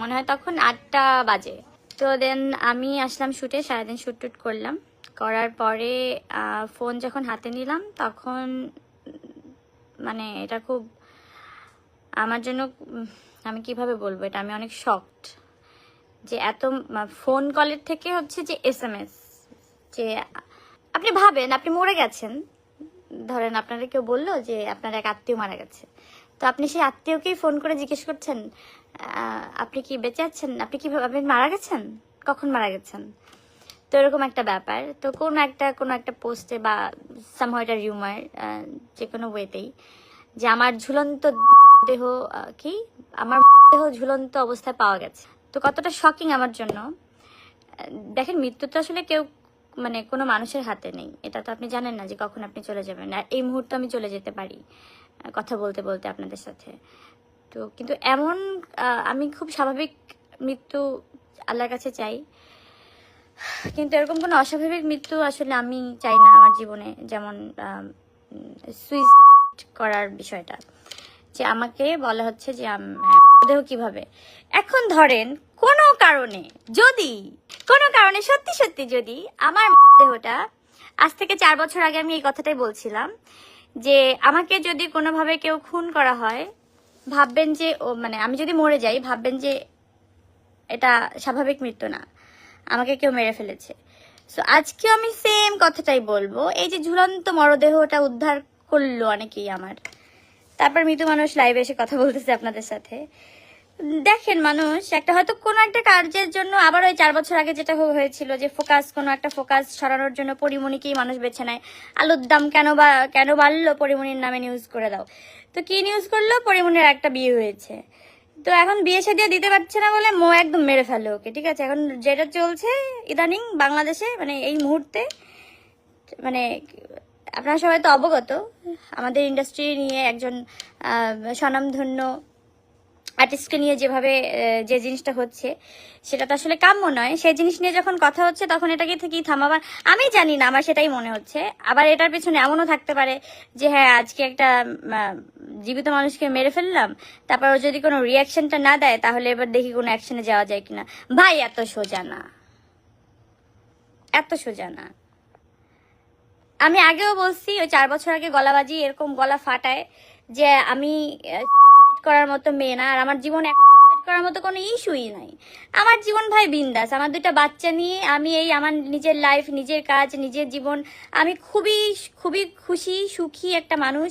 মনে হয় তখন আটটা বাজে। তো দেন আমি আসলাম শুটে, সারাদিন শুট টুট করলাম। করার পরে ফোন যখন হাতে নিলাম, তখন মানে এটা খুব, আমার জন্য আমি কীভাবে বলব এটা? আমি অনেক শকড যে এত ফোন কলের থেকে হচ্ছে যে এস এম এস যে আপনি ভাবেন, আপনি মরে গেছেন। ধরেন আপনারা কেউ বলল যে আপনার এক আত্মীয় মারা গেছে। তো আপনি সেই আত্মীয়কেই ফোন করে জিজ্ঞেস করছেন আপনি কি বেঁচে আছেন? আপনি কি আপনি মারা গেছেন? কখন মারা গেছেন? তো এরকম একটা ব্যাপার। তো কোনো একটা কোনো একটা পোস্টে বা সামহাও একটা রিউমার যে কোনো ওয়েতেই যে আমার ঝুলন্ত দেহ কি? আমার দেহ ঝুলন্ত অবস্থায় পাওয়া গেছে। তো কতটা শকিং আমার জন্য। দেখেন, মৃত্যু তো আসলে কেউ মানে কোনো মানুষের হাতে নেই। এটা তো আপনি জানেন না যে কখন আপনি চলে যাবেন। এই মুহূর্তে আমি চলে যেতে পারি। কথা বলতে বলতে আপনাদের সাথে। তো কিন্তু এমন আমি খুব স্বাভাবিক মৃত্যু আল্লাহর কাছে চাই। কিন্তু এরকম কোনো অস্বাভাবিক মৃত্যু আসলে আমি চাই না আমার জীবনে, যেমন সুইসাইড করার বিষয়টা। যে আমাকে বলা হচ্ছে যে দেহ কীভাবে? এখন ধরেন কোনো কারণে, যদি, কোনো কারণে, সত্যি সত্যি যদি আমার দেহটা, আজ থেকে চার বছর আগে আমি এই কথাটাই বলছিলাম যে আমাকে যদি কোনোভাবে কেউ খুন করা হয়, ভাববেন যে ও মানে আমি যদি মরে যাই, ভাববেন যে এটা স্বাভাবিক মৃত্যু না। আমাকে কেউ মেরে ফেলেছে। সো আজকেও আমি সেম কথাটাই বলব। এই যে ঝুলন্ত মরদেহটা উদ্ধার করল অনেকেই আমার। তারপর মৃত মানুষ লাইভে এসে কথা বলতেছে আপনাদের সাথে। দেখেন মানুষ, একটা হয়তো কোনো একটা কার্যের জন্য আবার ওই চার বছর আগে যেটা হয়েছিল যে ফোকাস কোনো একটা ফোকাস সরানোর জন্য পরিমণিকেই মানুষ বেছে নেয়। আলুর দাম কেন বা কেন বাড়লো পরিমণির নামে নিউজ করে দাও। তো কি নিউজ করল? পরিমণির একটা বিয়ে হয়েছে। তো এখন বিয়ে শাদিয়ে দিতে পারছে না বলে মো একদম মেরে ফেলো ওকে, ঠিক আছে? এখন যেটা চলছে ইদানিং বাংলাদেশে মানে এই মুহূর্তে মানে আপনারা সবাই তো অবগত, আমাদের ইন্ডাস্ট্রি নিয়ে একজন স্বনামধন্য আর্টিস্টকে নিয়ে যেভাবে যে জিনিসটা হচ্ছে, সেটা তো আসলে কাম্য নয়। সেই জিনিস নিয়ে যখন কথা হচ্ছে, তখন এটাকে থেকেই থামাবার, আমি জানি না, আমার সেটাই মনে হচ্ছে। আবার এটার পেছনে এমনও থাকতে পারে যে হ্যাঁ আজকে একটা জীবিত মানুষকে মেরে ফেললাম, তারপর ও যদি কোনো রিয়াকশনটা না দেয়, তাহলে এবার দেখি কোনো অ্যাকশনে যাওয়া যায় কিনা। ভাই, এত সোজা না। এত সোজা না। আমি আগেও বলছি, ওই চার বছর আগে গলাবাজি এরকম গলা ফাটায় যে, আমি করার মতো মেয়ে না, আর আমার জীবন করার মতো কোনো ইস্যুই নাই। আমার জীবন ভাই বিন্দাস, আমার দুইটা বাচ্চা নিয়ে আমি এই আমার নিজের লাইফ নিজের কাজ, নিজের জীবন, আমি খুবই খুবই খুশি, সুখী একটা মানুষ।